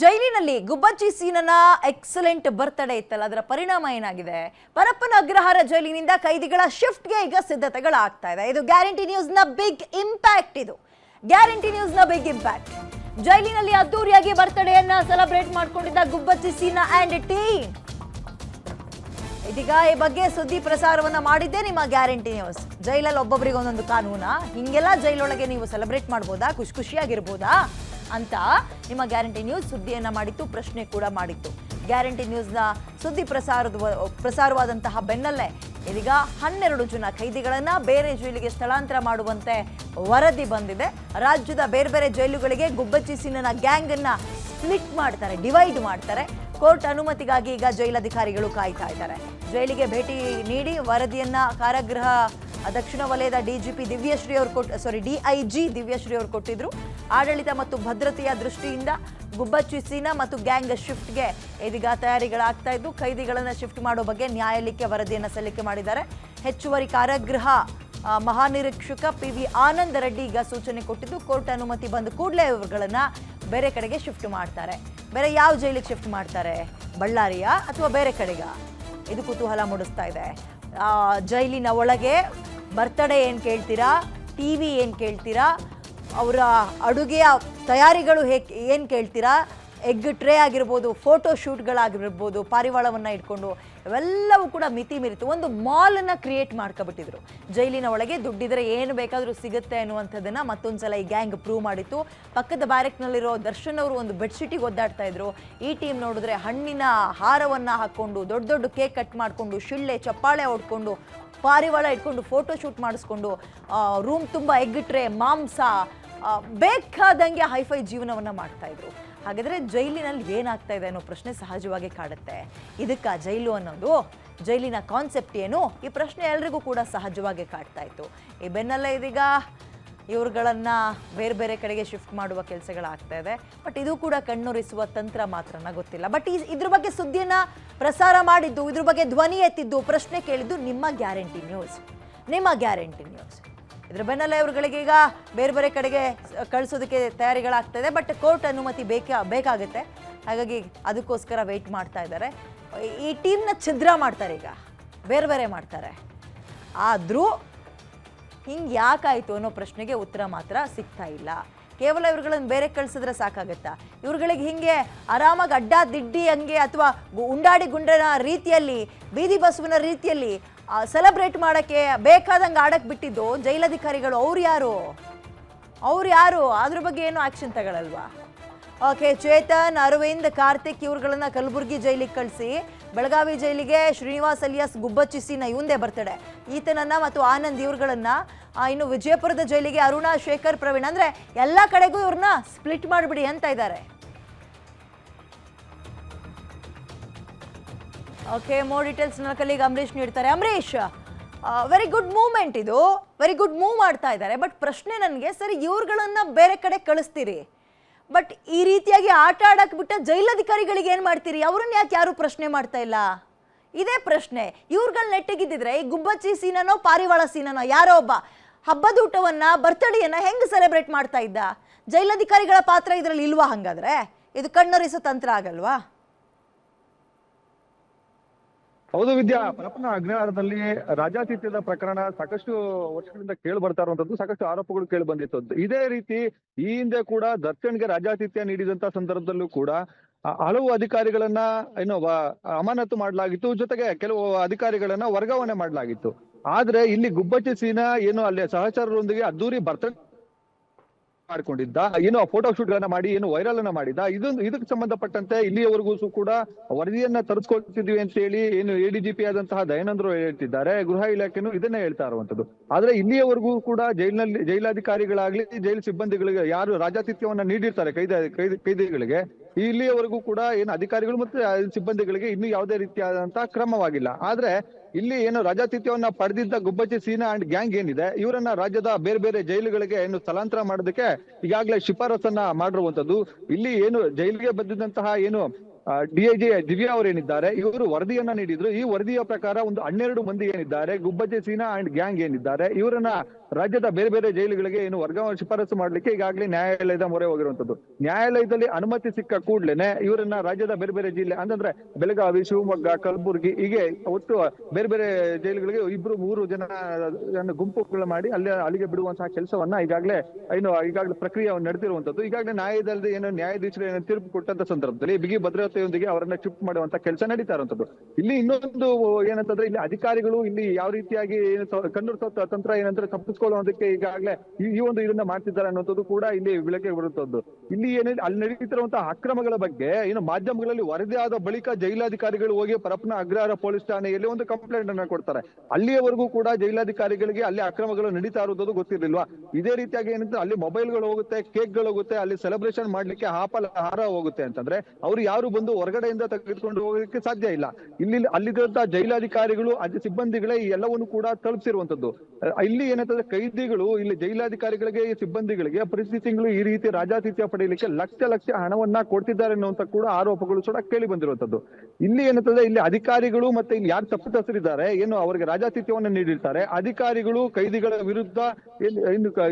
ಜೈಲಿನಲ್ಲಿ ಗುಬ್ಬಚ್ಚಿ ಸೀನನ excellent birthday ಇತ್ತಲ್ಲ, ಅದರ ಪರಿಣಾಮ ಏನಾಗಿದೆ? ಪರಪ್ಪನ ಅಗ್ರಹಾರ ಜೈಲಿನಿಂದ ಕೈದಿಗಳ ಶಿಫ್ಟ್ಗೆ ಈಗ ಸಿದ್ಧತೆಗಳಾಗ್ತಾ ಇದೆ. ಇದು ಗ್ಯಾರಂಟಿ ನ್ಯೂಸ್ನ ಬಿಗ್ ಇಂಪ್ಯಾಕ್ಟ್ ಇದು. ಗ್ಯಾರಂಟಿ ನ್ಯೂಸ್ನ ಬಿಗ್ ಇಂಪ್ಯಾಕ್ಟ್. ಜೈಲಿನಲ್ಲಿ ಅದ್ದೂರಿಯಾಗಿ ಬರ್ತ್ಡೇಯನ್ನ ಸೆಲೆಬ್ರೇಟ್ ಮಾಡಿಕೊಂಡಿದ್ದ ಗುಬ್ಬಚ್ಚಿ ಸೀನ ಅಂಡ್ ಟೀಮ್. ಇದೀಗ ಈ ಬಗ್ಗೆ ಸುದ್ದಿ ಪ್ರಸಾರವನ್ನ ಮಾಡಿದ್ದೆ ನಿಮ್ಮ ಗ್ಯಾರಂಟಿ ನ್ಯೂಸ್. ಜೈಲಲ್ಲಿ ಒಬ್ಬೊಬ್ಬರಿಗೆ ಒಂದೊಂದು ಕಾನೂನಾ? ಹಿಂಗೆಲ್ಲ ಜೈಲೊಳಗೆ ನೀವು ಸೆಲೆಬ್ರೇಟ್ ಮಾಡ್ಬೋದಾ? ಖುಷಿ ಖುಷಿಯಾಗಿರ್ಬೋದಾ? ಅಂತ ನಿಮ್ಮ ಗ್ಯಾರಂಟಿ ನ್ಯೂಸ್ ಸುದ್ದಿಯನ್ನ ಮಾಡಿತ್ತು, ಪ್ರಶ್ನೆ ಕೂಡ ಮಾಡಿತ್ತು. ಗ್ಯಾರಂಟಿ ನ್ಯೂಸ್ನ ಸುದ್ದಿ ಪ್ರಸಾರದ ಪ್ರಸಾರವಾದಂತಹ ಬೆನ್ನಲ್ಲೇ ಇದೀಗ ಹನ್ನೆರಡು ಜನ ಖೈದಿಗಳನ್ನು ಬೇರೆ ಜೈಲಿಗೆ ಸ್ಥಳಾಂತರ ಮಾಡುವಂತೆ ವರದಿ ಬಂದಿದೆ. ರಾಜ್ಯದ ಬೇರೆ ಬೇರೆ ಜೈಲುಗಳಿಗೆ ಗುಬ್ಬಚ್ಚಿ ಸಿನ್ನನ ಗ್ಯಾಂಗ್ ಅನ್ನ ಸ್ಪ್ಲಿಟ್ ಮಾಡ್ತಾರೆ, ಡಿವೈಡ್ ಮಾಡ್ತಾರೆ. ಕೋರ್ಟ್ ಅನುಮತಿಗಾಗಿ ಈಗ ಜೈಲಧಿಕಾರಿಗಳು ಕಾಯ್ತಾ ಇದ್ದಾರೆ. ಜೈಲಿಗೆ ಭೇಟಿ ನೀಡಿ ವರದಿಯನ್ನ ಕಾರಾಗೃಹ ದಕ್ಷಿಣ ವಲಯದ ಡಿಜಿಪಿ ದಿವ್ಯಶ್ರೀ ಅವರು ಕೊಟ್ಟು ಸಾರಿ ಡಿಐಜಿ ದಿವ್ಯಶ್ರೀ ಅವರು ಕೊಟ್ಟಿದ್ರು. ಆಡಳಿತ ಮತ್ತು ಭದ್ರತೆಯ ದೃಷ್ಟಿಯಿಂದ ಗುಬ್ಬಚ್ಚಿ ಸೀನಾ ಮತ್ತು ಗ್ಯಾಂಗ್ ಶಿಫ್ಟ್ಗೆ ಇದೀಗ ತಯಾರಿಗಳಾಗ್ತಾ ಇದ್ದು ಖೈದಿಗಳನ್ನು ಶಿಫ್ಟ್ ಮಾಡೋ ಬಗ್ಗೆ ನ್ಯಾಯಾಲಯಕ್ಕೆ ವರದಿಯನ್ನು ಸಲ್ಲಿಕೆ ಮಾಡಿದ್ದಾರೆ. ಹೆಚ್ಚುವರಿ ಕಾರಾಗೃಹ ಮಹಾನಿರೀಕ್ಷಕ ಪಿ ವಿ ಆನಂದ ರೆಡ್ಡಿ ಈಗ ಸೂಚನೆ ಕೊಟ್ಟಿದ್ದು, ಕೋರ್ಟ್ ಅನುಮತಿ ಬಂದ ಕೂಡಲೇ ಇವರುಗಳನ್ನು ಬೇರೆ ಕಡೆಗೆ ಶಿಫ್ಟ್ ಮಾಡ್ತಾರೆ. ಬೇರೆ ಯಾವ ಜೈಲಿಗೆ ಶಿಫ್ಟ್ ಮಾಡ್ತಾರೆ? ಬಳ್ಳಾರಿಯ ಅಥವಾ ಬೇರೆ ಕಡೆಗ? ಇದು ಕುತೂಹಲ ಮೂಡಿಸ್ತಾ ಇದೆ. ಜೈಲಿನ ಒಳಗೆ ಬರ್ತಡೇ ಏನು ಕೇಳ್ತೀರಾ? ಟಿ ವಿ ಏನು ಕೇಳ್ತೀರಾ? ಅವರ ಅಡುಗೆಯ ತಯಾರಿಗಳು ಹೇಗೆ ಏನು ಕೇಳ್ತೀರಾ? ಎಗ್ ಟ್ರೇ ಆಗಿರ್ಬೋದು ಫೋಟೋ ಶೂಟ್ಗಳಾಗಿರ್ಬೋದು ಪಾರಿವಾಳವನ್ನು ಇಟ್ಕೊಂಡು ಇವೆಲ್ಲವೂ ಕೂಡ ಮಿತಿ ಮೀರಿತು ಒಂದು ಮಾಲನ್ನು ಕ್ರಿಯೇಟ್ ಮಾಡ್ಕೊಬಿಟ್ಟಿದ್ರು. ಜೈಲಿನ ಒಳಗೆ ದುಡ್ಡಿದ್ರೆ ಏನು ಬೇಕಾದರೂ ಸಿಗುತ್ತೆ ಅನ್ನುವಂಥದ್ದನ್ನು ಮತ್ತೊಂದು ಸಲ ಈ ಗ್ಯಾಂಗ್ ಪ್ರೂವ್ ಮಾಡಿತ್ತು. ಪಕ್ಕದ ಬ್ಯಾರೆಕ್ನಲ್ಲಿರೋ ದರ್ಶನ್ ಅವರು ಒಂದು ಬೆಡ್ಶೀಟಿಗೆ ಒದ್ದಾಡ್ತಾ ಇದ್ರು. ಈ ಟೀಮ್ ನೋಡಿದ್ರೆ ಹಣ್ಣಿನ ಹಾರವನ್ನು ಹಾಕ್ಕೊಂಡು, ದೊಡ್ಡ ದೊಡ್ಡ ಕೇಕ್ ಕಟ್ ಮಾಡಿಕೊಂಡು, ಶಿಳ್ಳೆ, ಚಪ್ಪಾಳೆ ಹೊಡ್ಕೊಂಡು ಪಾರಿವಾಳ ಇಟ್ಕೊಂಡು ಫೋಟೋ ಶೂಟ್ ಮಾಡಿಸ್ಕೊಂಡು ರೂಮ್ ತುಂಬ ಎಗ್ ಟ್ರೇ, ಮಾಂಸ ಬೇಕಾದಂಗೆ ಹೈಫೈ ಜೀವನವನ್ನು ಮಾಡ್ತಾ ಇದ್ರು. ಹಾಗಾದ್ರೆ ಜೈಲಿನಲ್ಲಿ ಏನಾಗ್ತಾ ಇದೆ ಅನ್ನೋ ಪ್ರಶ್ನೆ ಸಹಜವಾಗಿ ಕಾಡುತ್ತೆ. ಇದಕ್ಕೆ ಜೈಲು ಅನ್ನೋದು, ಜೈಲಿನ ಕಾನ್ಸೆಪ್ಟ್ ಏನು, ಈ ಪ್ರಶ್ನೆ ಎಲ್ರಿಗೂ ಕೂಡ ಸಹಜವಾಗಿ ಕಾಡ್ತಾ ಇತ್ತು. ಈ ಬೆನ್ನಲ್ಲೇ ಇದೀಗ ಇವ್ರುಗಳನ್ನು ಬೇರೆ ಬೇರೆ ಕಡೆಗೆ ಶಿಫ್ಟ್ ಮಾಡುವ ಕೆಲಸಗಳಾಗ್ತಾ ಇದೆ. ಬಟ್ ಇದು ಕೂಡ ಕಣ್ಣುರಿಸುವ ತಂತ್ರ ಮಾತ್ರನ ಗೊತ್ತಿಲ್ಲ. ಬಟ್ ಈ ಇದ್ರ ಬಗ್ಗೆ ಸುದ್ದಿಯನ್ನ ಪ್ರಸಾರ ಮಾಡಿದ್ದು, ಇದ್ರ ಬಗ್ಗೆ ಧ್ವನಿ ಎತ್ತಿದ್ದು, ಪ್ರಶ್ನೆ ಕೇಳಿದ್ದು ನಿಮ್ಮ ಗ್ಯಾರಂಟಿ ನ್ಯೂಸ್. ನಿಮ್ಮ ಗ್ಯಾರಂಟಿ ನ್ಯೂಸ್. ಇದ್ರ ಬೆನ್ನಲ್ಲೇ ಇವ್ರುಗಳಿಗೆ ಈಗ ಬೇರೆ ಬೇರೆ ಕಡೆಗೆ ಕಳಿಸೋದಕ್ಕೆ ತಯಾರಿಗಳಾಗ್ತಾ ಇದೆ ಬಟ್ ಕೋರ್ಟ್ ಅನುಮತಿ ಬೇಕೇ, ಬೇಕಾಗುತ್ತೆ. ಹಾಗಾಗಿ ಅದಕ್ಕೋಸ್ಕರ ವೆಯ್ಟ್ ಮಾಡ್ತಾ ಇದ್ದಾರೆ. ಈ- ಟೀಮ್ನ ಛಿದ್ರ ಮಾಡ್ತಾರೆ ಈಗ. ಬೇರೆ ಬೇರೆ ಮಾಡ್ತಾರೆ. ಆದರೂ ಹಿಂಗೆ ಯಾಕಾಯಿತು ಅನ್ನೋ ಪ್ರಶ್ನೆಗೆ ಉತ್ತರ ಮಾತ್ರ ಸಿಗ್ತಾ ಇಲ್ಲ. ಕೇವಲ ಇವ್ರುಗಳನ್ನು ಬೇರೆ ಕಳಿಸಿದ್ರೆ ಸಾಕಾಗುತ್ತಾ? ಇವ್ರುಗಳಿಗೆ ಹಿಂಗೆ ಆರಾಮಾಗಿ ಅಡ್ಡ ದಿಡ್ಡಿ ಹಂಗೆ ಅಥವಾ ಉಂಡಾಡಿ ಗುಂಡನ ರೀತಿಯಲ್ಲಿ, ಬೀದಿ ಬಸವನ ರೀತಿಯಲ್ಲಿ ಸೆಲೆಬ್ರೇಟ್ ಮಾಡೋಕ್ಕೆ ಬೇಕಾದಂಗೆ ಆಡಕ್ಕೆ ಬಿಟ್ಟಿದ್ದು ಜೈಲಧಿಕಾರಿಗಳು ಅವ್ರು ಯಾರು? ಅವ್ರು ಯಾರು? ಅದ್ರ ಬಗ್ಗೆ ಏನು ಆ್ಯಕ್ಷನ್ ತಗೊಳಲ್ವಾ? ಓಕೆ ಚೇತನ್, ಅರವಿಂದ್, ಕಾರ್ತಿಕ್ ಇವ್ರುಗಳನ್ನ ಕಲಬುರಗಿ ಜೈಲಿಗೆ ಕಳಿಸಿ, ಬೆಳಗಾವಿ ಜೈಲಿಗೆ ಶ್ರೀನಿವಾಸ್ ಅಲಿಯಾಸ್ ಗುಬ್ಬಚ್ಚಿಸಿನ ಇವಂದೇ ಬರ್ತಡೆ ಈತನನ್ನ ಮತ್ತು ಆನಂದ್ ಇವ್ರುಗಳನ್ನ ಇನ್ನು ವಿಜಯಪುರದ ಜೈಲಿಗೆ ಅರುಣಾ ಶೇಖರ್ ಪ್ರವೀಣ್. ಅಂದ್ರೆ ಎಲ್ಲ ಕಡೆಗೂ ಇವ್ರನ್ನ ಸ್ಪ್ಲಿಟ್ ಮಾಡಿಬಿಡಿ ಅಂತ ಇದ್ದಾರೆ ಓಕೆ ಮೋರ್ ಡೀಟೇಲ್ಸ್ ನನ್ನ ಕಲೀಗ್ ಅಂಬರೀಶ್ ನೀಡ್ತಾರೆ. ಅಂಬರೀಶ್ ವೆರಿ ಗುಡ್ ಮೂವ್ಮೆಂಟ್ ಇದು. ವೆರಿ ಗುಡ್ ಮೂವ್ ಮಾಡ್ತಾ ಇದ್ದಾರೆ. ಬಟ್ ಪ್ರಶ್ನೆ ನನಗೆ, ಸರಿ, ಇವ್ರುಗಳನ್ನು ಬೇರೆ ಕಡೆ ಕಳಿಸ್ತೀರಿ. ಬಟ್ ಈ ರೀತಿಯಾಗಿ ಆಟ ಆಡಕ್ ಬಿಟ್ಟ ಜೈಲಧಿಕಾರಿಗಳಿಗೆ ಏನು ಮಾಡ್ತೀರಿ? ಅವ್ರನ್ನ ಯಾಕೆ ಯಾರು ಪ್ರಶ್ನೆ ಮಾಡ್ತಾ ಇಲ್ಲ? ಇದೇ ಪ್ರಶ್ನೆ. ಇವ್ರುಗಳ ನೆಟ್ಟಿಗಿದ್ದಿದ್ರೆ ಈ ಗುಬ್ಬಚ್ಚಿ ಸೀನನೋ, ಪಾರಿವಾಳ ಸೀನನೋ, ಯಾರೋ ಒಬ್ಬ ಹಬ್ಬದ ಊಟವನ್ನು ಬರ್ತ್ಡೇಯನ್ನು ಹೆಂಗೆ ಸೆಲೆಬ್ರೇಟ್ ಮಾಡ್ತಾ ಇದ್ದ? ಜೈಲಧಿಕಾರಿಗಳ ಪಾತ್ರ ಇದರಲ್ಲಿ ಇಲ್ವಾ ಹಂಗಾದ್ರೆ? ಇದು ಕಣ್ಣೊರಿಸೋ ತಂತ್ರ ಆಗಲ್ವಾ? ಹೌದು ವಿದ್ಯಾ, ಪರಪ್ಪನ ಅಗ್ರಹಾರದಲ್ಲಿ ರಾಜಾತಿಥ್ಯದ ಪ್ರಕರಣ ಸಾಕಷ್ಟು ವರ್ಷಗಳಿಂದ ಕೇಳಿ ಬರ್ತಾ ಇರುವಂತದ್ದು, ಸಾಕಷ್ಟು ಆರೋಪಗಳು ಕೇಳಿ ಬಂದಿತ್ತು. ಇದೇ ರೀತಿ ಈ ಹಿಂದೆ ಕೂಡ ದರ್ಶನ್ಗೆ ರಾಜಾತಿಥ್ಯ ನೀಡಿದಂತ ಸಂದರ್ಭದಲ್ಲೂ ಕೂಡ ಹಲವು ಅಧಿಕಾರಿಗಳನ್ನ ಏನು ಅಮಾನತು ಮಾಡಲಾಗಿತ್ತು. ಜೊತೆಗೆ ಕೆಲವು ಅಧಿಕಾರಿಗಳನ್ನ ವರ್ಗಾವಣೆ ಮಾಡಲಾಗಿತ್ತು. ಆದ್ರೆ ಇಲ್ಲಿ ಗುಬ್ಬಚ್ಚಿ ಸೀನಾ ಏನು ಅಲ್ಲಿ ಸಹಚರರೊಂದಿಗೆ ಅದ್ದೂರಿ ಬರ್ತಡೇ ಮಾಡ್ಕೊಂಡಿದ್ದ. ಏನು ಫೋಟೋ ಶೂಟ್ ಗಳನ್ನ ಮಾಡಿ, ಏನು ವೈರಲ್ ಅನ್ನ ಮಾಡಿದ್ದ. ಇದೊಂದು ಇದಕ್ಕೆ ಸಂಬಂಧಪಟ್ಟಂತೆ ಇಲ್ಲಿಯವರೆಗೂ ಕೂಡ ವರದಿಯನ್ನ ತರಿಸ್ಕೊಳ್ತಿದ್ವಿ ಅಂತ ಹೇಳಿ ಏನು ಎಡಿಜಿಪಿ ಆದಂತಹ ದಯಾನಂದ್ರು ಹೇಳ್ತಿದ್ದಾರೆ. ಗೃಹ ಇಲಾಖೆನು ಇದನ್ನೇ ಹೇಳ್ತಾ ಇರುವಂತದ್ದು. ಆದ್ರೆ ಇಲ್ಲಿಯವರೆಗೂ ಕೂಡ ಜೈಲಿನಲ್ಲಿ, ಜೈಲಾಧಿಕಾರಿಗಳಾಗ್ಲಿ, ಜೈಲು ಸಿಬ್ಬಂದಿಗಳಿಗೆ ಯಾರು ರಾಜಾತಿಥ್ಯವನ್ನ ನೀಡಿರ್ತಾರೆ ಕೈದಿ, ಕೈದಿಗಳಿಗೆ. ಇಲ್ಲಿಯವರೆಗೂ ಕೂಡ ಏನು ಅಧಿಕಾರಿಗಳು ಮತ್ತೆ ಸಿಬ್ಬಂದಿಗಳಿಗೆ ಇನ್ನೂ ಯಾವುದೇ ರೀತಿಯಾದಂತಹ ಕ್ರಮವಾಗಿಲ್ಲ. ಆದ್ರೆ ಇಲ್ಲಿ ಏನು ರಾಜಾತಿಥ್ಯವನ್ನ ಪಡೆದಿದ್ದ ಗುಬ್ಬಚ್ಚಿ ಸೀನಾ ಅಂಡ್ ಗ್ಯಾಂಗ್ ಏನಿದೆ, ಇವರನ್ನ ರಾಜ್ಯದ ಬೇರೆ ಬೇರೆ ಜೈಲುಗಳಿಗೆ ಏನು ಸ್ಥಳಾಂತರ ಮಾಡೋದಕ್ಕೆ ಈಗಾಗಲೇ ಶಿಫಾರಸನ್ನ ಮಾಡಿರುವಂತದ್ದು ಇಲ್ಲಿ ಏನು ಜೈಲಿಗೆ ಬಂದಿದ್ದಂತಹ ಏನು ಡಿಐಜಿ ದಿವ್ಯಾ ಅವರೇನಿದ್ದಾರೆ, ಇವರು ವರದಿಯನ್ನ ನೀಡಿದ್ರು. ಈ ವರದಿಯ ಪ್ರಕಾರ ಒಂದು ಹನ್ನೆರಡು ಮಂದಿ ಏನಿದ್ದಾರೆ, ಗುಬ್ಬಚ್ಚೆ ಸೀನಾ ಅಂಡ್ ಗ್ಯಾಂಗ್ ಏನಿದ್ದಾರೆ, ಇವರನ್ನ ರಾಜ್ಯದ ಬೇರೆ ಬೇರೆ ಜೈಲುಗಳಿಗೆ ಏನು ವರ್ಗಾವಣೆ ಶಿಫಾರಸು ಮಾಡ್ಲಿಕ್ಕೆ ಈಗಾಗಲೇ ನ್ಯಾಯಾಲಯದ ಮೊರೆ ಹೋಗಿರುವಂತದ್ದು ನ್ಯಾಯಾಲಯದಲ್ಲಿ ಅನುಮತಿ ಸಿಕ್ಕ ಕೂಡ್ಲೇನೆ ಇವರನ್ನ ರಾಜ್ಯದ ಬೇರೆ ಬೇರೆ ಜಿಲ್ಲೆ ಅಂತಂದ್ರೆ ಬೆಳಗಾವಿ, ಶಿವಮೊಗ್ಗ, ಕಲಬುರಗಿ, ಹೀಗೆ ಒಟ್ಟು ಬೇರೆ ಬೇರೆ ಜೈಲುಗಳಿಗೆ ಇಬ್ರು ಮೂರು ಜನ ಗುಂಪುಗಳು ಮಾಡಿ ಅಲ್ಲಿ ಅಲ್ಲಿಗೆ ಬಿಡುವಂತಹ ಕೆಲಸವನ್ನ ಈಗಾಗಲೇ ಏನು ಈಗಾಗಲೇ ಪ್ರಕ್ರಿಯೆ ನಡೆದಿರುವಂತದ್ದು ಈಗಾಗಲೇ ನ್ಯಾಯದಲ್ಲಿ ಏನು ನ್ಯಾಯಾಧೀಶರು ಏನು ತೀರ್ಪು ಕೊಟ್ಟಂತ ಸಂದರ್ಭದಲ್ಲಿ ಬಿಗಿ ಭದ್ರತೆಯೊಂದಿಗೆ ಅವರನ್ನ ಚುಪ್ ಮಾಡುವಂತ ಕೆಲಸ ನಡೀತಾ ಇರುವಂತದ್ದು. ಇಲ್ಲಿ ಇನ್ನೊಂದು ಏನಂತಂದ್ರೆ ಇಲ್ಲಿ ಅಧಿಕಾರಿಗಳು ಇಲ್ಲಿ ಯಾವ ರೀತಿಯಾಗಿ ಏನು ತ- ಕಣ್ಣು ತ- ತಂತ್ರ ಏನಂದ್ರೆ ತಪ್ಪಿಸ್ಕೊಳ್ಳೋದಕ್ಕೆ ಈಗಾಗಲೇ ಈ ಒಂದು ಇದನ್ನ ಮಾಡ್ತಿದ್ದಾರೆ ಅನ್ನೋದು ಕೂಡ ಇಲ್ಲಿ ಬೆಳಕಿಗೆ ಬರುತ್ತದ್ದು. ಇಲ್ಲಿ ಏನಿದೆ ಅಲ್ಲಿ ನಡೀತಿರುವಂತಹ ಅಕ್ರಮಗಳ ಬಗ್ಗೆ ಏನು ಮಾಧ್ಯಮಗಳಲ್ಲಿ ವರದಿ ಆದ ಬಳಿಕ ಜೈಲಾಧಿಕಾರಿಗಳು ಹೋಗಿ ಪರಪ್ಪನ ಅಗ್ರಹಾರ ಪೊಲೀಸ್ ಠಾಣೆಯಲ್ಲಿ ಒಂದು ಕಂಪ್ಲೇಂಟ್ ಅನ್ನ ಕೊಡ್ತಾರೆ. ಅಲ್ಲಿಯವರೆಗೂ ಕೂಡ ಜೈಲಾಧಿಕಾರಿಗಳಿಗೆ ಅಲ್ಲಿ ಅಕ್ರಮಗಳು ನಡೀತಾ ಇರುವುದು ಗೊತ್ತಿರ್ಲಿಲ್ವಾ? ಇದೇ ರೀತಿಯಾಗಿ ಏನಂದ್ರೆ ಅಲ್ಲಿ ಮೊಬೈಲ್ಗಳು ಹೋಗುತ್ತೆ, ಕೇಕ್ಗಳು ಹೋಗುತ್ತೆ, ಅಲ್ಲಿ ಸೆಲೆಬ್ರೇಷನ್ ಮಾಡ್ಲಿಕ್ಕೆ ಹಾಪಲ್ ಹಾರ ಹೋಗುತ್ತೆ ಅಂತಂದ್ರೆ ಅವ್ರು ಯಾರು ಬಂದು ಹೊರಗಡೆಯಿಂದ ತೆಗೆದುಕೊಂಡು ಹೋಗೋದಕ್ಕೆ ಸಾಧ್ಯ ಇಲ್ಲ. ಇಲ್ಲಿ, ಅಲ್ಲಿದ್ದಂತ ಜೈಲಾಧಿಕಾರಿಗಳು ಅಲ್ಲಿ ಸಿಬ್ಬಂದಿಗಳೇ ಈ ಎಲ್ಲವನ್ನು ಕೂಡ ತಲುಪಿಸಿರುವಂತದ್ದು. ಇಲ್ಲಿ ಏನಂತಂದ್ರೆ ಕೈದಿಗಳು, ಇಲ್ಲಿ ಜೈಲಾಧಿಕಾರಿಗಳಿಗೆ ಈ ಸಿಬ್ಬಂದಿಗಳಿಗೆ ಪ್ರತಿ ತಿಂಗಳು ಈ ರೀತಿ ರಾಜಾತಿಥ್ಯ ಪಡೆಯಲಿಕ್ಕೆ ಲಕ್ಷ ಲಕ್ಷ ಹಣವನ್ನ ಕೊಡ್ತಿದ್ದಾರೆ ಅನ್ನುವಂತ ಕೂಡ ಆರೋಪಗಳು ಕೂಡ ಕೇಳಿ ಬಂದಿರುವಂತದ್ದು. ಇಲ್ಲಿ ಏನಂತಂದ್ರೆ ಇಲ್ಲಿ ಅಧಿಕಾರಿಗಳು ಮತ್ತೆ ಇಲ್ಲಿ ಯಾರು ತಪ್ಪಿತಸ್ಥರಿದ್ದಾರೆ ಏನು ಅವರಿಗೆ ರಾಜಾತಿಥ್ಯವನ್ನು ನೀಡಿರ್ತಾರೆ, ಅಧಿಕಾರಿಗಳು ಕೈದಿಗಳ ವಿರುದ್ಧ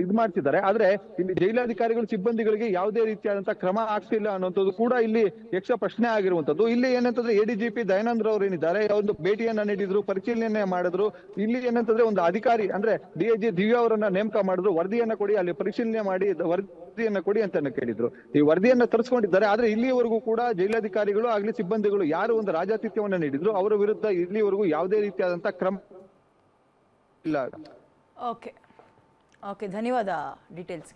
ಇದು ಮಾಡ್ತಿದ್ದಾರೆ. ಆದ್ರೆ ಇಲ್ಲಿ ಜೈಲಾಧಿಕಾರಿಗಳು, ಸಿಬ್ಬಂದಿಗಳಿಗೆ ಯಾವುದೇ ರೀತಿಯಾದಂತಹ ಕ್ರಮ ಆಗ್ತಿಲ್ಲ ಅನ್ನುವಂಥದ್ದು ಕೂಡ ಇಲ್ಲಿ ಯಕ್ಷ ಪ್ರಶ್ನೆ ಆಗಿರುವಂತದ್ದು. ಇಲ್ಲಿ ಏನಂತಂದ್ರೆ ಎಡಿಜಿಪಿ ದಯಾನಂದ್ರ ಅವರು ಏನಿದ್ದಾರೆ, ಒಂದು ಭೇಟಿಯನ್ನ ನೀಡಿದ್ರು, ಪರಿಶೀಲನೆ ಮಾಡಿದ್ರು. ಇಲ್ಲಿ ಏನಂತಂದ್ರೆ ಒಂದು ಅಧಿಕಾರಿ, ಅಂದ್ರೆ ಡಿಐಜಿ ದಿವ್ಯಾ ಅವರನ್ನ ನೇಮಕ ಮಾಡಿದ್ರು. ವರದಿಯನ್ನ ಕೊಡಿ, ಅಲ್ಲಿ ಪರಿಶೀಲನೆ ಮಾಡಿ ವರದಿಯನ್ನ ಕೊಡಿ ಅಂತ ಕೇಳಿದ್ರು. ಈ ವರದಿಯನ್ನ ತರಿಸ್ಕೊಂಡಿದ್ದಾರೆ. ಆದ್ರೆ ಇಲ್ಲಿಯವರೆಗೂ ಕೂಡ ಜೈಲಾಧಿಕಾರಿಗಳು ಆಗ್ಲಿ ಸಿಬ್ಬಂದಿಗಳು ಯಾರು ಒಂದು ರಾಜಾತಿಥ್ಯವನ್ನ ನೀಡಿದ್ರು, ಅವರ ವಿರುದ್ಧ ಇಲ್ಲಿವರೆಗೂ ಯಾವುದೇ ರೀತಿಯಾದಂತಹ ಕ್ರಮ ಇಲ್ಲ. ಓಕೆ ಓಕೆ ಧನ್ಯವಾದ ಡೀಟೇಲ್ಸ್